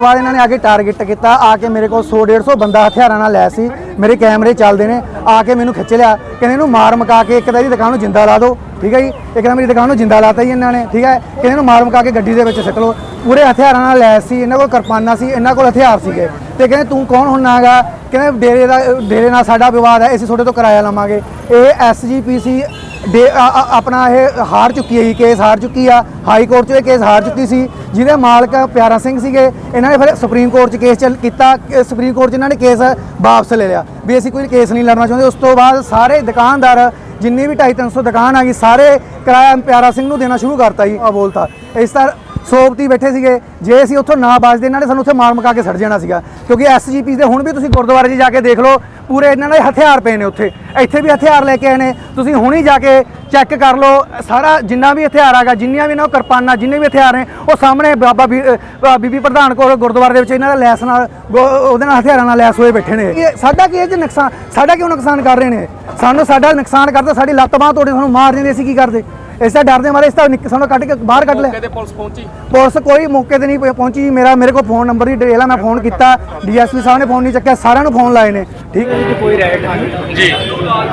ਬਾਅਦ ਇਹਨਾਂ ਨੇ ਆ ਕੇ ਟਾਰਗੇਟ ਕੀਤਾ, ਆ ਕੇ ਮੇਰੇ ਕੋਲ 100 150 ਬੰਦਾ ਹਥਿਆਰਾਂ ਨਾਲ ਲੈ ਸੀ, ਮੇਰੇ ਕੈਮਰੇ ਚੱਲਦੇ ਨੇ, ਆ ਕੇ ਮੈਨੂੰ ਖਿੱਚ ਲਿਆ, ਕਹਿੰਦੇ ਇਹਨੂੰ ਮਾਰ ਮਕਾ ਕੇ ਇੱਕ ਤਾਂ ਇਹਦੀ ਦੁਕਾਨ ਨੂੰ ਜਿੰਦਾ ਲਾ ਦਿਓ, ਠੀਕ ਹੈ ਜੀ? ਇੱਕ ਤਾਂ ਮੇਰੀ ਦੁਕਾਨ ਨੂੰ ਜਿੰਦਾ ਲਾਤਾ ਜੀ ਇਹਨਾਂ ਨੇ, ਠੀਕ ਹੈ? ਕਹਿੰਦੇ ਇਹਨੂੰ ਮਾਰ ਮਕਾ ਕੇ ਗੱਡੀ ਦੇ ਵਿੱਚ ਸਿੱਟ ਲਓ। ਪੂਰੇ ਹਥਿਆਰਾਂ ਨਾਲ ਲੈ ਸੀ, ਇਹਨਾਂ ਕੋਲ ਕਿਰਪਾਨਾਂ ਸੀ, ਇਹਨਾਂ ਕੋਲ ਹਥਿਆਰ ਸੀਗੇ। ਤੇ ਕਹਿੰਦੇ ਤੂੰ ਕੌਣ ਹੁੰਨਾਗਾ ਕਹਿੰਦੇ ਡੇਰੇ ਦਾ, ਡੇਰੇ ਨਾਲ ਸਾਡਾ ਵਿਵਾਦ ਹੈ, ਅਸੀਂ ਤੁਹਾਡੇ ਤੋਂ ਕਿਰਾਇਆ ਲਵਾਂਗੇ। ਇਹ ਐਸਜੀਪੀਸੀ ਦੇ ਆ- ਆ- ਆਪਣਾ ਇਹ ਹਾਰ ਚੁੱਕੀ ਹੈ ਜੀ, ਕੇਸ ਹਾਰ ਚੁੱਕੀ ਆ, ਹਾਈ ਕੋਰਟ 'ਚ ਇਹ ਕੇਸ ਹਾਰ ਚੁੱਕੀ ਸੀ। ਜਿਹਦੇ ਮਾਲਕ ਪਿਆਰਾ ਸਿੰਘ ਸੀਗੇ, ਇਹਨਾਂ ਨੇ ਫਿਰ ਸੁਪਰੀਮ ਕੋਰਟ 'ਚ ਕੇਸ ਚੱਲ ਕੀਤਾ ਸੁਪਰੀਮ ਕੋਰਟ 'ਚ ਇਹਨਾਂ ਨੇ ਕੇਸ ਵਾਪਸ ਲੈ ਲਿਆ। ਵੀ ਅਸੀਂ ਕੋਈ ਕੇਸ ਨਹੀਂ ਲੜਨਾ ਚਾਹੁੰਦੇ। ਉਸ ਤੋਂ ਬਾਅਦ ਸਾਰੇ ਦੁਕਾਨਦਾਰ, ਜਿੰਨੀ ਵੀ 250 300 ਦੁਕਾਨ ਆ ਗਈ, ਸਾਰੇ ਕਿਰਾਇਆ ਪਿਆਰਾ ਸਿੰਘ ਨੂੰ ਦੇਣਾ ਸ਼ੁਰੂ ਕਰਤਾ ਜੀ ਆ ਬੋਲਤਾ। ਇਸ ਤਰ੍ਹਾਂ ਸੋਪਤੀ ਬੈਠੇ ਸੀਗੇ। ਜੇ ਅਸੀਂ ਉੱਥੋਂ ਨਾ ਬਚਦੇ, ਇਹਨਾਂ ਨੇ ਸਾਨੂੰ ਉੱਥੇ ਮਾਰ ਮਕਾ ਕੇ ਸੜ ਜਾਣਾ ਸੀਗਾ। ਕਿਉਂਕਿ ਐਸਜੀਪੀ ਦੇ ਹੁਣ ਵੀ ਤੁਸੀਂ ਗੁਰਦੁਆਰੇ 'ਚ ਜਾ ਕੇ ਦੇਖ ਲਓ, ਪੂਰੇ ਇਹਨਾਂ ਦੇ ਹਥਿਆਰ ਪਏ ਨੇ ਉੱਥੇ। ਇੱਥੇ ਵੀ ਹਥਿਆਰ ਲੈ ਕੇ ਆਏ ਨੇ। ਤੁਸੀਂ ਹੁਣੀ ਜਾ ਕੇ ਚੈੱਕ ਕਰ ਲਓ, ਸਾਰਾ ਜਿੰਨਾ ਵੀ ਹਥਿਆਰ ਆਗਾ ਜਿੰਨੀਆਂ ਵੀ ਇਹਨਾਂ ਕਿਰਪਾਨਾਂ, ਜਿੰਨੇ ਵੀ ਹਥਿਆਰ ਨੇ, ਉਹ ਸਾਹਮਣੇ ਬਾਬਾ ਬੀ- ਬੀਬੀ ਪ੍ਰਧਾਨ ਕੋਲ ਗੁਰਦੁਆਰੇ ਦੇ ਵਿੱਚ ਇਹਨਾਂ ਦਾ ਲੈਸ ਨਾਲ ਉਹਦੇ ਨਾਲ ਹਥਿਆਰਾਂ ਨਾਲ ਲੈਸ ਹੋਏ ਬੈਠੇ ਨੇ। ਇਹ ਸਾਡਾ ਕੀ ਇਹ 'ਚ ਨੁਕਸਾਨ, ਸਾਡਾ ਕਿਉਂ ਨੁਕਸਾਨ ਕਰ ਰਹੇ ਨੇ? ਸਾਨੂੰ ਸਾਡਾ ਨੁਕਸਾਨ ਕਰਦਾ, ਸਾਡੀ ਲੱਤ ਬਾਹ ਤੋੜੇ ਸਾਨੂੰ ਮਾਰ ਦਿੰਦੇ, ਅਸੀਂ ਕੀ ਕਰਦੇ? ਇਸ ਦਾ ਡਰਦੇ ਮਾਰੇ ਇਸ ਤਾਂ ਨਿਕ- ਸਾਨੂੰ ਕੱਢ ਕੇ ਬਾਹਰ ਕੱਢ ਲਿਆ ਪੁਲਿਸ ਪਹੁੰਚੀ। ਪੁਲਿਸ ਕੋਈ ਮੌਕੇ ਤੇ ਨਹੀਂ ਪਹੁੰਚੀ ਮੇਰਾ ਮੇਰੇ ਕੋਲ ਫੋਨ ਨੰਬਰ ਦੀ ਡਿਟੇਲ ਆ ਮੈਂ ਫੋਨ ਕੀਤਾ। ਡੀਐਸਪੀ ਸਾਹਿਬ ਨੇ ਫੋਨ ਨਹੀਂ ਚੱਕਿਆ ਸਾਰਿਆਂ ਨੂੰ ਫੋਨ ਲਾਏ ਨੇ। ਠੀਕ ਹੈ ਕੋਈ ਰਾਈਟ ਨਹੀਂ। ਜੀ।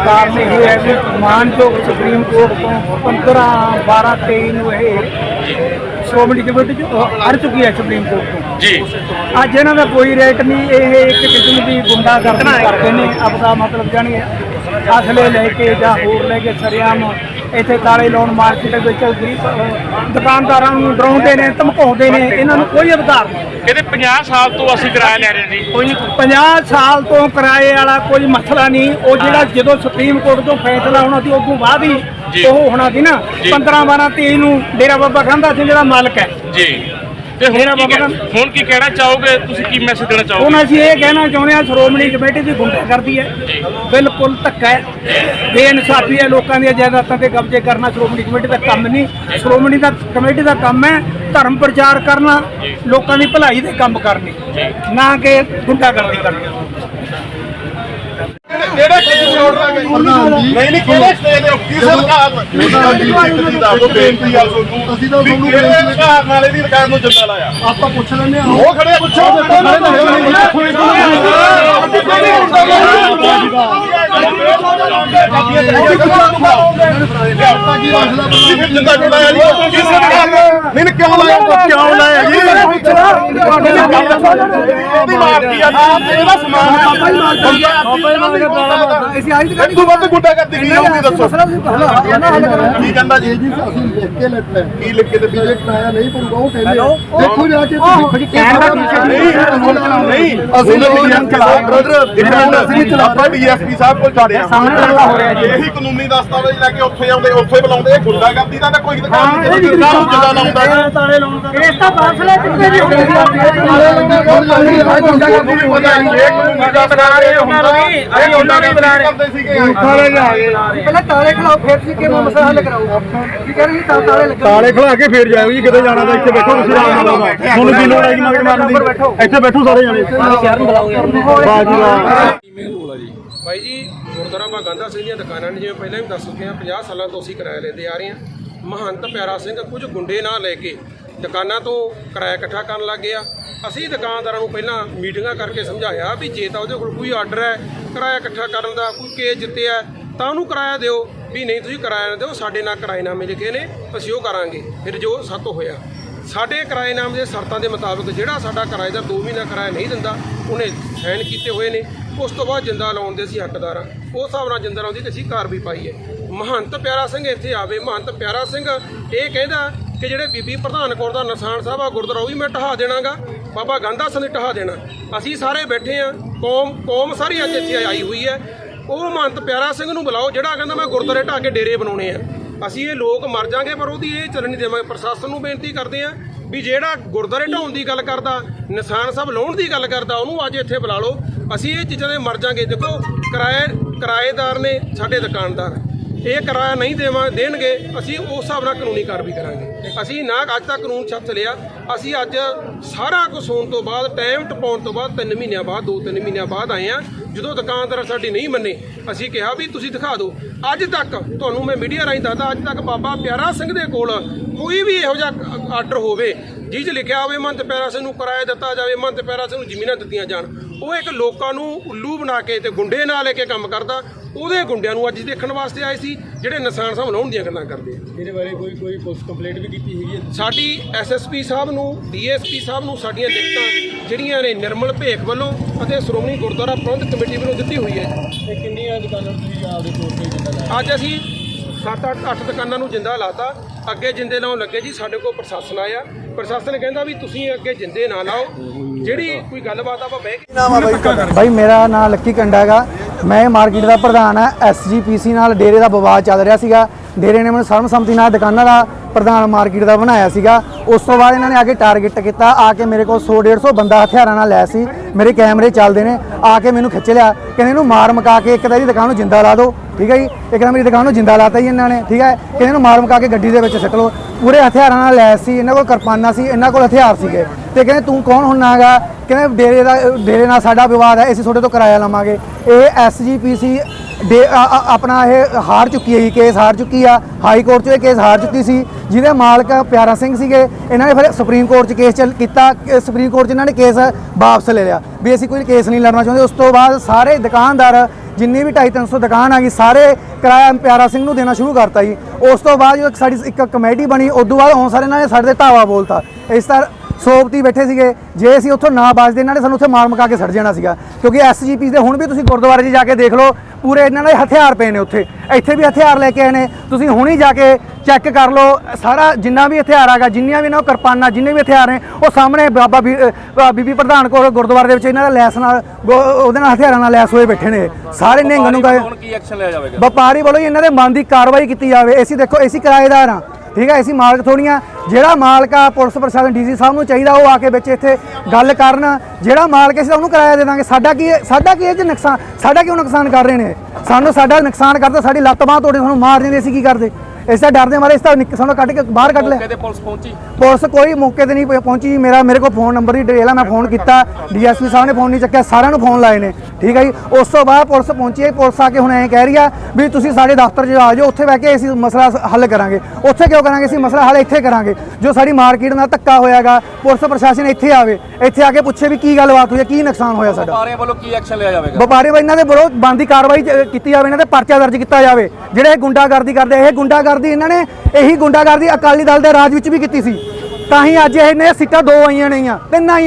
ਕਾਰਨ ਇਹ ਹੈ ਕਿ ਮਾਨਯੋਗ ਸੁਪਰੀਮ ਕੋਰਟ ਤੋਂ 15 12 23 ਨੂੰ ਇਹ ਸ਼੍ਰੋਮਣੀ ਕਮੇਟੀ ਚ ਹਟ ਚੁੱਕੀ ਹੈ ਸੁਪਰੀਮ ਕੋਰਟ ਤੋਂ। ਜੀ। ਅੱਜ ਇਹਨਾਂ ਦਾ ਕੋਈ ਰੇਟ ਨਹੀਂ ਇਹ ਇੱਕ ਕਿਸਮ ਦੀ ਗੁੰਡਾਗਰਦੀ ਕਰਦੇ ਨੇ। ਆਪਦਾ ਮਤਲਬ ਜਾਣੀ ਅਸਲੇ ਲੈ ਕੇ ਜਾਂ ਹੋਰ ਲੈ ਕੇ ਸਰਿਆਮ ਇੱਥੇ ਤਾਲੇ ਲਾਉਣ ਮਾਰਕੀਟ ਵਿੱਚ ਗਰੀਬ ਦੁਕਾਨਦਾਰਾਂ ਨੂੰ ਡਰਾਉਂਦੇ ਨੇ ਧਮਕਾਉਂਦੇ ਨੇ ਇਹਨਾਂ ਨੂੰ ਕੋਈ ਅਧਿਕਾਰ ਨਹੀਂ। ਕਹਿੰਦੇ 50 ਸਾਲ ਤੋਂ ਅਸੀਂ ਕਿਰਾਇਆ ਲੈ ਰਹੇ ਜੀ। ਕੋਈ ਨਹੀਂ 50 ਸਾਲ ਤੋਂ ਕਿਰਾਏ ਵਾਲਾ ਕੋਈ ਮਸਲਾ ਨਹੀਂ। ਉਹ ਜਿਹੜਾ ਜਦੋਂ ਸੁਪਰੀਮ ਕੋਰਟ ਤੋਂ ਫੈਸਲਾ ਹੋਣਾ ਸੀ ਉਸ ਤੋਂ ਬਾਅਦ। ਹੀ ਉਹ ਹੋਣਾ ਸੀ ਨਾ। ਜੀ। 15 12 23 ਨੂੰ ਡੇਰਾ ਬਾਬਾ ਖਾਂਦਾ ਸੀ ਜਿਹੜਾ ਮਾਲਕ ਹੈ। ਜੀ। ਤੇ ਹੁਣ ਕੀ ਕਹਿ- ਹੁਣ ਕੀ ਕਹਿਣਾ ਚਾਹੋਗੇ? ਤੁਸੀਂ ਕੀ ਮੈਸੇਜ ਦੇਣਾ ਚਾਹੋਗੇ? ਹੁਣ ਅਸੀਂ ਇਹ ਕਹਿਣਾ ਚਾਹੁੰਦੇ ਹਾਂ ਸ਼੍ਰੋਮਣੀ ਕਮੇਟੀ ਦੀ ਗੁੰਡਾ ਕਰਦੀ ਹੈ। ਬਿਲਕੁਲ ਧੱਕਾ ਹੈ। ਬੇਇਨਸਾਫੀ ਹੈ ਲੋਕਾਂ ਦੀਆਂ ਜਾਇਦਾਦਾਂ ਤੇ ਕਬਜ਼ੇ ਕਰਨਾ ਸ਼੍ਰੋਮਣੀ ਕਮੇਟੀ ਦਾ ਕੰਮ ਨਹੀਂ। ਸ਼੍ਰੋਮਣੀ ਦਾ ਕਮੇਟੀ ਦਾ ਕੰਮ ਹੈ ਧਰਮ ਪ੍ਰਚਾਰ ਕਰਨਾ ਲੋਕਾਂ ਦੀ ਭਲਾਈ ਦੇ ਕੰਮ ਕਰਨੇ। ਨਾ ਕਿ ਗੁੰਡਾ ਕਰਦੀ ਕਰਨੀ। ਕਿਹੜੇ ਕਿਸੇ ਰੋਡ ਲਾ ਗਏ ਨਹੀਂ ਨਹੀਂ ਕਿਹੜੇ ਸਟੇਜ ਦੇ ਕੀ ਸਰਕਾਰ ਤੁਸੀਂ ਦੱਸ ਬੇਨਤੀ ਆ ਤੁਹਾਨੂੰ ਅਸੀਂ ਤਾਂ ਤੁਹਾਨੂੰ ਬੇਨਤੀ ਸਰਕਾਰ ਨਾਲੇ ਦੀ ਦੁਕਾਨ ਨੂੰ ਜੰਦਾ ਲਾਇਆ? ਆਪਾਂ ਪੁੱਛ ਲੈਂਦੇ ਆ ਉਹ ਖੜੇ ਪੁੱਛੋ ਨਹੀਂ ਕਿਉਂ ਲਾਇਆ? ਕਿਉਂ ਲਾਇਆ ਜੀ? ਉਹਦੀ ਮਾਰਦੀ ਆ। ਇਹਦਾ ਸਮਾਨ ਆਪਾਂ ਹੀ ਮਾਰਦੀ ਅਸੀਂ ਆਈ ਇਹ ਤੋਂ ਵੱਧ ਗੁੱਡਾ ਕਰਦੀ ਕੀ ਹੋਊਗੀ ਦੱਸੋ। ਕੀ ਕਹਿੰਦਾ ਜੀ? ਜੀ ਅਸੀਂ ਲਿਖ ਕੇ ਲੈਣਾ ਹੈ ਕੀ ਲਿਖ ਕੇ ਦਿੱਤਾ ਜੀ? ਪ੍ਰੋਜੈਕਟ ਆਇਆ ਨਹੀਂ ਭਰੂਗਾ ਉਹ ਕਹਿੰਦੇ ਦੇਖੋ ਜਾ ਕੇ ਤੁਸੀਂ। ਨਹੀਂ ਅਸੀਂ ਨਹੀਂ ਚਲਾ ਬ੍ਰਦਰ ਇੱਕ ਮਿੰਟ ਅਸੀਂ ਨਹੀਂ ਚਲਾ ਆਪਾਂ ਡੀਐਸਪੀ ਸਾਹਿਬ ਕੋਲ ਜਾ ਰਹੇ ਹਾਂ। ਸਾਹਮਣੇ ਲੜਾਈ ਹੋ ਰਿਹਾ ਜੀ। ਇਹੀ ਕਾਨੂੰਨੀ ਦਸਤਾਵੇਜ਼ ਲੈ ਕੇ ਉੱਥੇ ਆਉਂਦੇ ਉੱਥੇ ਬੁਲਾਉਂਦੇ। ਇਹ ਗੁੰਡਾਗਰਦੀ ਦਾ ਤਾਂ ਕੋਈ ਦੁਕਾਨ ਨਹੀਂ ਦੁਕਾਨ ਨੂੰ ਜਿੰਦਾ ਲਾਉਂਦਾ ਇਸ ਤਾਂ ਫਾਸਲਾ ਦੀ ਇਹ ਕਾਨੂੰਨੀ ਦਾ ਬਣਾ ਰਹੇ ਹੁੰਦਾ ਅਸੀਂ ਉਹਨਾਂ ਨੂੰ ਰਹੇ। ਤਾਲੇ ਜਾ ਪਹਿਲਾਂ ਤਾਲੇ ਖਲਾਓ ਫਿਰ ਮਸਲਾ ਹੱਲ ਕੀ ਕਹਿ ਰਹੇ ਤਾਂ ਤਾਲੇ ਲੱਗਾ। ਤਾਲੇ ਖਲਾ ਕੇ ਫੇਰ ਜਾਇਓ ਜੀ ਕਿਤੇ ਜਾਣਾ ਤਾਂ ਇੱਥੇ ਬੈਠੋ ਤੁਸੀਂ ਆਰਾਮ ਨਾਲ ਤੁਹਾਨੂੰ ਕੀ ਲੋੜ ਹੈ ਜੀ ਮਗਰ ਮਾਰਨ ਦੀ? ਇੱਥੇ ਬੈਠੋ ਸਾਰੇ ਜਣੇ। ਬਾਜੀ ਵਾਹ ਭਾਈ ਜੀ ਗੁਰਦੁਆਰਾ ਬਾਬਾ ਗਾਂਧਾ ਸਿੰਘ ਦੀਆਂ ਦੁਕਾਨਾਂ ਨੇ ਜਿਵੇਂ ਪਹਿਲਾਂ ਵੀ ਦੱਸ ਚੁੱਕੇ ਹਾਂ 50 ਸਾਲਾਂ ਤੋਂ ਅਸੀਂ ਕਿਰਾਇਆ ਲੈਂਦੇ ਆ ਰਹੇ ਹਾਂ। ਮਹੰਤ ਪਿਆਰਾ ਸਿੰਘ ਕੁਝ ਗੁੰਡੇ ਨਾਲ ਲੈ ਕੇ ਦੁਕਾਨਾਂ ਤੋਂ ਕਿਰਾਇਆ ਇਕੱਠਾ ਕਰਨ ਲੱਗ ਗਿਆ। ਅਸੀਂ ਦੁਕਾਨਦਾਰਾਂ ਨੂੰ ਪਹਿਲਾਂ ਮੀਟਿੰਗਾਂ ਕਰਕੇ ਸਮਝਾਇਆ ਵੀ ਜੇ ਤਾਂ ਉਹਦੇ ਕੋਲ ਕੋਈ ਆਰਡਰ ਹੈ ਕਿਰਾਇਆ ਇਕੱਠਾ ਕਰਨ ਦਾ ਕੋਈ ਕੇਸ ਜਿੱਤਿਆ ਤਾਂ ਉਹਨੂੰ ਕਿਰਾਇਆ ਦਿਓ ਵੀ ਨਹੀਂ ਤੁਸੀਂ ਕਿਰਾਇਆ ਨਾ ਦਿਓ, ਸਾਡੇ ਨਾਲ ਕਿਰਾਏਨਾਮੇ ਲਿਖੇ ਨੇ, ਅਸੀਂ ਉਹ ਕਰਾਂਗੇ। ਫਿਰ ਜੋ ਸਾਤੋਂ ਹੋਇਆ। ਸਾਡੇ ਕਿਰਾਏਨਾਮੇ ਦੇ ਸ਼ਰਤਾਂ ਦੇ ਮੁਤਾਬਕ ਜਿਹੜਾ ਸਾਡਾ ਕਿਰਾਏਦਾਰ 2 ਮਹੀਨਾ ਕਿਰਾਇਆ ਨਹੀਂ ਦਿੰਦਾ, ਉਹਨੇ ਸਾਈਨ ਕੀਤੇ ਹੋਏ ਨੇ। ਉਸ ਤੋਂ ਬਾਅਦ ਜਿੰਦਾ ਲਾਉਣ ਦੇ ਅਸੀਂ ਹੱਕਦਾਰ ਹਾਂ। ਉਸ ਹਿਸਾਬ ਨਾਲ ਜਿੰਦਾ ਲਾਉਂਦੀ ਤੇ ਅਸੀਂ ਕਾਰ ਵੀ ਪਾਈ ਹੈ। ਮਹੰਤ ਪਿਆਰਾ ਸਿੰਘ ਇੱਥੇ ਆਵੇ। ਮਹੰਤ ਪਿਆਰਾ ਸਿੰਘ ਇਹ ਕਹਿੰਦਾ ਕਿ ਜਿਹੜੇ ਬੀਬੀ ਪ੍ਰਧਾਨ ਕੌਰ ਦਾ ਨਿਸ਼ਾਨ ਸਾਹਿਬ ਆ ਗੁਰਦੁਆਰਾ, ਉਹ ਵੀ ਮੈਂ ਢਹਾ ਦੇਣਾਗਾ। ਬਾਬਾ ਗਾਂਧਾ ਸਿੰਘ ਢਹਾ ਦੇਣਾ। ਅਸੀਂ ਸਾਰੇ ਬੈਠੇ ਆ ਕੌਮ ਕੌਮ ਸਾਰੀ ਅੱਜ ਇੱਥੇ ਆਈ ਹੋਈ ਹੈ। ਉਹ ਮਹੰਤ ਪਿਆਰਾ ਸਿੰਘ ਨੂੰ ਬੁਲਾਓ, ਜਿਹੜਾ ਕਹਿੰਦਾ ਮੈਂ ਗੁਰਦੁਆਰੇ ਢਾ ਕੇ ਡੇਰੇ ਬਣਾਉਣੇ ਆ। ਅਸੀਂ ਇਹ ਲੋਕ ਮਰ ਜਾਾਂਗੇ, ਪਰ ਉਹਦੀ ਇਹ ਚੱਲਣ ਨਹੀਂ ਦੇਵਾਂਗੇ। ਪ੍ਰਸ਼ਾਸਨ ਨੂੰ ਬੇਨਤੀ ਕਰਦੇ ਆ ਵੀ ਜਿਹੜਾ ਗੁਰਦੁਆਰੇ ਢਾਉਣ ਦੀ ਗੱਲ ਕਰਦਾ, ਨਿਸ਼ਾਨ ਸਾਹਿਬ ਲਾਉਣ ਦੀ ਗੱਲ ਕਰਦਾ, ਉਹਨੂੰ ਅੱਜ ਇੱਥੇ ਬੁਲਾ ਲਓ। ਅਸੀਂ ਇਹ ਚੀਜ਼ਾਂ ਦੇ ਮਰ ਜਾਾਂਗੇ। ਦੇਖੋ, ਕਿਰਾਏ, ਕਿਰਾਏਦਾਰ ਨੇ, ਸਾਡੇ ਦੁਕਾਨਦਾਰ। ਇਹ ਕਿਰਾਇਆ ਨਹੀਂ ਦੇਵਾਂ, ਦੇਣਗੇ, ਅਸੀਂ ਉਸ ਹਿਸਾਬ ਨਾਲ ਕਾਨੂੰਨੀ ਕਾਰਵਾਈ ਕਰਾਂਗੇ। ਅਸੀਂ ਨਾ ਅੱਜ ਤੱਕ ਕਾਨੂੰਨ ਛੱਤ ਲਿਆ ਅਸੀਂ ਅੱਜ ਸਾਰਾ ਕੁਝ ਹੋਣ ਤੋਂ ਬਾਅਦ ਟਾਈਮ ਟਪਾਉਣ ਤੋਂ ਬਾਅਦ 3 ਮਹੀਨਿਆਂ ਬਾਅਦ 2-3 ਮਹੀਨਿਆਂ ਬਾਅਦ ਆਏ ਆ ਜਦੋਂ ਦੁਕਾਨਦਾਰ ਸਾਡੀ ਨਹੀਂ ਮੰਨੇ, ਅਸੀਂ ਕਿਹਾ ਵੀ ਤੁਸੀਂ ਦਿਖਾ ਦਿਓ। ਅੱਜ ਤੱਕ ਤੁਹਾਨੂੰ ਮੈਂ ਮੀਡੀਆ ਰਾਹੀਂ ਦੱਸਦਾ, ਅੱਜ ਤੱਕ ਬਾਬਾ ਪਿਆਰਾ ਸਿੰਘ ਦੇ ਕੋਲ ਕੋਈ ਵੀ ਇਹੋ ਜਿਹਾ ਆਰਡਰ ਹੋਵੇ ਜਿਹ 'ਚ ਲਿਖਿਆ ਹੋਵੇ ਮਹੰਤ ਪੈਰਾ ਸਿੰਘ ਨੂੰ ਕਿਰਾਇਆ ਦਿੱਤਾ ਜਾਵੇ, ਮੰਤ ਪਿਆਰਾ ਸਿੰਘ ਨੂੰ ਜ਼ਮੀਨਾਂ ਦਿੱਤੀਆਂ ਜਾਣ। ਉਹ ਇੱਕ ਲੋਕਾਂ ਨੂੰ ਉੱਲੂ ਬਣਾ ਕੇ ਤੇ ਗੁੰਡੇ ਨਾਲ ਲੈ ਕੇ ਕੰਮ ਕਰਦਾ ਉਹਦੇ ਗੁੰਡਿਆਂ ਨੂੰ ਅੱਜ ਦੇਖਣ ਵਾਸਤੇ ਆਏ ਸੀ ਜਿਹੜੇ ਨਿਸ਼ਾਨ ਸਾਹਿਬ ਲਾਉਣ ਦੀਆਂ ਗੱਲਾਂ ਕਰਦੇ ਆ। ਇਹਦੇ ਬਾਰੇ ਕੋਈ ਕੋਈ ਪੁਲਿਸ ਕੰਪਲੇਂਟ ਵੀ ਕੀਤੀ ਹੈਗੀ ਹੈ? ਸਾਡੀ ਐਸਐਸਪੀ ਸਾਹਿਬ ਨੂੰ ਡੀਐਸਪੀ ਸਾਹਿਬ ਨੂੰ ਸਾਡੀਆਂ ਲਿਖਤਾਂ ਜਿਹੜੀਆਂ ਨੇ ਨਿਰਮਲ ਭੇਖ ਵੱਲੋਂ ਅਤੇ ਸ਼੍ਰੋਮਣੀ ਗੁਰਦੁਆਰਾ ਪ੍ਰਬੰਧਕ ਕਮੇਟੀ ਵੱਲੋਂ ਦਿੱਤੀ ਹੋਈ ਹੈ। ਕਿੰਨੀਆਂ ਦੁਕਾਨਾਂ ਤੁਸੀਂ ਆਪਦੇ ਤੌਰ ਤੇ ਜਿੰਦਾ ਲਾਇਆ? ਅੱਜ ਅਸੀਂ 7-8 ਅੱਠ ਦੁਕਾਨਾਂ ਨੂੰ ਜਿੰਦਾ ਲਾਤਾ। ਅੱਗੇ ਜਿੰਦੇ ਲਾਉਣ ਲੱਗੇ ਜੀ, ਸਾਡੇ ਕੋਲ ਪ੍ਰਸ਼ਾਸਨ ਆਇਆ। ਪ੍ਰਸ਼ਾਸਨ ਕਹਿੰਦਾ ਵੀ ਤੁਸੀਂ ਅੱਗੇ ਜਿੰਦੇ ਨਾ ਲਾਓ। ਜਿਹੜੀ ਕੋਈ ਗੱਲਬਾਤ ਆਪਾਂ ਬਹਿ ਕੇ ਬਾਈ। ਮੇਰਾ ਨਾਮ ਲੱਕੀ ਕੰਡਾ ਹੈਗਾ। ਮੈਂ ਮਾਰਕੀਟ ਦਾ ਪ੍ਰਧਾਨ ਆ ਐਸਜੀਪੀਸੀ ਨਾਲ ਡੇਰੇ ਦਾ ਵਿਵਾਦ ਚੱਲ ਰਿਹਾ ਸੀਗਾ। ਡੇਰੇ ਨੇ ਮੈਨੂੰ ਸਰਬਸੰਮਤੀ ਨਾਲ ਦੁਕਾਨਾਂ ਦਾ ਪ੍ਰਧਾਨ ਮਾਰਕੀਟ ਦਾ ਬਣਾਇਆ ਸੀਗਾ। ਉਸ ਤੋਂ ਬਾਅਦ ਇਹਨਾਂ ਨੇ ਆ ਕੇ ਟਾਰਗੇਟ ਕੀਤਾ, ਆ ਕੇ ਮੇਰੇ ਕੋਲ 100 150 ਬੰਦਾ ਹਥਿਆਰਾਂ ਨਾਲ ਲੈ ਸੀ। ਮੇਰੇ ਕੈਮਰੇ ਚੱਲਦੇ ਨੇ, ਆ ਕੇ ਮੈਨੂੰ ਖਿੱਚ ਲਿਆ। ਕਹਿੰਦੇ ਇਹਨੂੰ ਮਾਰ ਮਕਾ ਕੇ ਇੱਕ ਤਾਂ ਇਹਦੀ ਦੁਕਾਨ ਨੂੰ ਜਿੰਦਾ ਲਾ ਦਿਓ ਠੀਕ ਹੈ ਜੀ? ਇੱਕ ਤਾਂ ਮੇਰੀ ਦੁਕਾਨ ਨੂੰ ਜਿੰਦਾ ਲਾਤਾ ਜੀ ਇਹਨਾਂ ਨੇ, ਠੀਕ ਹੈ? ਕਹਿੰਦੇ ਇਹਨੂੰ ਮਾਰ ਮਕਾ ਕੇ ਗੱਡੀ ਦੇ ਵਿੱਚ ਸਿੱਟ ਲਓ। ਪੂਰੇ ਹਥਿਆਰਾਂ ਨਾਲ ਲੈ ਸੀ, ਇਹਨਾਂ ਕੋਲ ਕਿਰਪਾਨਾਂ ਸੀ, ਇਹਨਾਂ ਕੋਲ ਹਥਿਆਰ ਸੀਗੇ। ਤੇ ਕਹਿੰਦੇ ਤੂੰ ਕੌਣ ਹੁੰਨਾ ਹੈਗਾ? ਕਹਿੰਦੇ ਡੇਰੇ ਦਾ, ਡੇਰੇ ਨਾਲ ਸਾਡਾ ਵਿਵਾਦ ਹੈ, ਅਸੀਂ ਤੁਹਾਡੇ ਤੋਂ ਕਿਰਾਇਆ ਲਵਾਂਗੇ। ਇਹ ਐਸਜੀਪੀਸੀ ਦੇ ਆ- ਆ- ਆਪਣਾ ਇਹ ਹਾਰ ਚੁੱਕੀ ਹੈ ਜੀ ਕੇਸ ਹਾਰ ਚੁੱਕੀ ਆ, ਹਾਈ ਕੋਰਟ 'ਚ ਇਹ ਕੇਸ ਹਾਰ ਚੁੱਕੀ ਸੀ। ਜਿਹਦੇ ਮਾਲਕ ਪਿਆਰਾ ਸਿੰਘ ਸੀਗੇ, ਇਹਨਾਂ ਨੇ ਫਿਰ ਸੁਪਰੀਮ ਕੋਰਟ 'ਚ ਕੇਸ ਚੱਲ ਕੀਤਾ ਸੁਪਰੀਮ ਕੋਰਟ 'ਚ ਇਹਨਾਂ ਨੇ ਕੇਸ ਵਾਪਸ ਲੈ ਲਿਆ। ਵੀ ਅਸੀਂ ਕੋਈ ਕੇਸ ਨਹੀਂ ਲੜਨਾ ਚਾਹੁੰਦੇ। ਉਸ ਤੋਂ ਬਾਅਦ ਸਾਰੇ ਦੁਕਾਨਦਾਰ, ਜਿੰਨੀ ਵੀ 250 300 ਦੁਕਾਨ ਆ ਗਈ, ਸਾਰੇ ਕਿਰਾਇਆ ਪਿਆਰਾ ਸਿੰਘ ਨੂੰ ਦੇਣਾ ਸ਼ੁਰੂ ਕਰਤਾ ਜੀ। ਉਸ ਤੋਂ ਬਾਅਦ ਜਦੋਂ ਸਾਡੀ, ਇੱਕ ਕਮੇਟੀ ਬਣੀ ਉਸ ਤੋਂ ਬਾਅਦ ਹੁਣ ਸਾਰੇ ਇਹਨਾਂ ਨੇ ਸਾਡੇ ਤੇ ਧਾਵਾ ਬੋਲਤਾ। ਇਸ ਤਰ੍ਹਾਂ ਸੋਪਤੀ ਬੈਠੇ ਸੀਗੇ। ਜੇ ਅਸੀਂ ਉੱਥੋਂ ਨਾ ਬਚਦੇ ਇਹਨਾਂ ਨੇ ਸਾਨੂੰ ਉੱਥੇ ਮਾਰ ਮਕਾ ਕੇ ਸੜ ਜਾਣਾ ਸੀਗਾ। ਕਿਉਂਕਿ ਐਸਜੀਪੀ ਦੇ ਹੁਣ ਵੀ ਤੁਸੀਂ ਗੁਰਦੁਆਰੇ 'ਚ ਜਾ ਕੇ ਦੇਖ ਲਓ ਪੂਰੇ ਇਹਨਾਂ ਦੇ ਹਥਿਆਰ ਪਏ ਨੇ ਉੱਥੇ। ਇੱਥੇ ਵੀ ਹਥਿਆਰ ਲੈ ਕੇ ਆਏ ਨੇ। ਤੁਸੀਂ ਹੁਣੀ ਜਾ ਕੇ ਚੈੱਕ ਕਰ ਲਓ ਸਾਰਾ ਜਿੰਨਾ ਵੀ ਹਥਿਆਰ ਹੈਗਾ ਜਿੰਨੀਆਂ ਵੀ ਇਹਨਾਂ ਕੋਲ ਕਿਰਪਾਨਾਂ ਜਿੰਨੇ ਵੀ ਹਥਿਆਰ ਨੇ ਉਹ ਸਾਹਮਣੇ ਬਾਬਾ ਬੀਬੀ ਪ੍ਰਧਾਨ ਕੋਲ ਗੁਰਦੁਆਰੇ ਦੇ ਵਿੱਚ ਇਹਨਾਂ ਦਾ ਲੈਸ ਨਾਲ ਉਹਦੇ ਨਾਲ ਹਥਿਆਰਾਂ ਨਾਲ ਲੈਸ ਹੋਏ ਬੈਠੇ ਨੇ। ਸਾਰੇ ਨਿਹੰਗ ਨੂੰ ਗਏ ਹੁਣ ਕੀ ਐਕਸ਼ਨ ਲਿਆ ਜਾਵੇਗਾ? ਵਪਾਰੀ ਵੱਲੋਂ ਇਹਨਾਂ ਦੇ ਮਨ ਦੀ ਕਾਰਵਾਈ ਕੀਤੀ ਜਾਵੇ। ਅਸੀਂ ਦੇਖੋ ਅਸੀਂ ਕਿਰਾਏਦਾਰ ਆ ਠੀਕ ਹੈ ਅਸੀਂ ਮਾਲਕ ਥੋੜੀਆਂ ਜਿਹੜਾ ਮਾਲਕ ਆ, ਪੁਲਿਸ ਪ੍ਰਸ਼ਾਸਨ ਡੀਸੀ ਸਾਹਿਬ ਨੂੰ ਚਾਹੀਦਾ, ਉਹ ਆ ਕੇ ਵਿੱਚ ਇੱਥੇ ਗੱਲ ਕਰਨ। ਜਿਹੜਾ ਮਾਲਕ ਅਸੀਂ ਉਹਨੂੰ ਕਿਰਾਇਆ ਦੇ ਦਾਂਗੇ। ਸਾਡਾ ਕੀ ਸਾਡਾ ਕੀ ਇਹ ਚ ਨੁਕਸਾਨ ਸਾਡਾ ਕਿਉਂ ਨੁਕਸਾਨ ਕਰ ਰਹੇ ਨੇ? ਸਾਨੂੰ ਸਾਡਾ ਨੁਕਸਾਨ ਕਰਦਾ, ਸਾਡੀ ਲੱਤ ਬਾਂਹ ਤੋੜੇ, ਸਾਨੂੰ ਮਾਰ ਦਿੰਦੇ, ਅਸੀਂ ਕੀ ਕਰਦੇ? ਇਸ ਦਾ ਡਰਦੇ ਮਾਰੇ ਇਸ ਤਾਂ ਨਿਕ- ਸਾਨੂੰ ਕੱਢ ਕੇ ਬਾਹਰ ਕੱਢ ਲਿਆ ਕਿਤੇ ਪੁਲਿਸ ਪਹੁੰਚੀ? ਪੁਲਿਸ ਕੋਈ ਮੌਕੇ ਤੇ ਨਹੀਂ ਪ- ਪਹੁੰਚੀ। ਮੇਰਾ ਮੇਰੇ ਕੋਲ ਫੋਨ ਨੰਬਰ ਦੀ ਡਿਟੇਲ ਆ ਮੈਂ ਫੋਨ ਕੀਤਾ। ਡੀਐਸਪੀ ਸਾਹਿਬ ਨੇ ਫੋਨ ਨਹੀਂ ਚੱਕਿਆ ਸਾਰਿਆਂ ਨੂੰ ਫੋਨ ਲਾਏ ਨੇ। ਠੀਕ ਹੈ ਜੀ? ਉਸ ਤੋਂ ਬਾਅਦ ਪੁਲਿਸ ਪਹੁੰਚੀ ਹੈ ਪੁਲਿਸ ਆ ਕੇ ਹੁਣ ਐਂ ਕਹਿ ਰਹੀ ਆ ਵੀ ਤੁਸੀਂ ਸਾਡੇ ਦਫ਼ਤਰ 'ਚ ਆ ਜਾਓ ਉੱਥੇ ਬਹਿ ਕੇ ਅਸੀਂ ਮਸਲਾ ਸ- ਹੱਲ ਕਰਾਂਗੇ। ਉੱਥੇ ਕਿਉਂ ਕਰਾਂਗੇ? ਅਸੀਂ ਮਸਲਾ ਹੱਲ ਇੱਥੇ ਕਰਾਂਗੇ। ਜੋ ਸਾਡੀ ਮਾਰਕੀਟ ਨਾਲ ਧੱਕਾ ਹੋਇਆਗਾ ਪੁਲਿਸ ਪ੍ਰਸ਼ਾਸਨ ਇੱਥੇ ਆਵੇ। ਇੱਥੇ ਆ ਕੇ ਪੁੱਛੇ ਵੀ ਕੀ ਗੱਲਬਾਤ ਹੋਈ ਹੈ ਕੀ ਨੁਕਸਾਨ ਹੋਇਆ ਸਾਡਾ। ਵਪਾਰੀਆਂ ਵੱਲੋਂ ਕੀ ਐਕਸ਼ਨ ਲਿਆ ਜਾਵੇਗਾ? ਵਪਾਰੀ ਵਾ ਇਹਨਾਂ ਦੇ ਵਿਰੋਧ ਬੰਦੀ ਕਾਰਵਾਈ ਕੀਤੀ ਜਾਵੇ ਇਹਨਾਂ ਦੇ ਪਰਚਾ ਦਰਜ ਕੀਤਾ ਜਾਵੇ। ਜਿਹੜੇ ਇਹ ਗੁੰਡਾਗਰਦੀ ਕਰਦੇ ਇਹ ਗੁੰਡਾਗਰਦੀ, ਇਹਨਾਂ ਨੇ ਇਹੀ ਗੁੰਡਾਗਰਦੀ ਅਕਾਲੀ ਦਲ ਦੇ ਰਾਜ ਵਿੱਚ ਵੀ ਕੀਤੀ ਸੀ। ਤਾਂ ਹੀ ਅੱਜ ਇਹਨੇ ਸੀਟਾਂ ਦੋ ਆਈਆਂ ਨੇਗੀਆਂ, ਤਿੰਨ ਆਈਆਂ।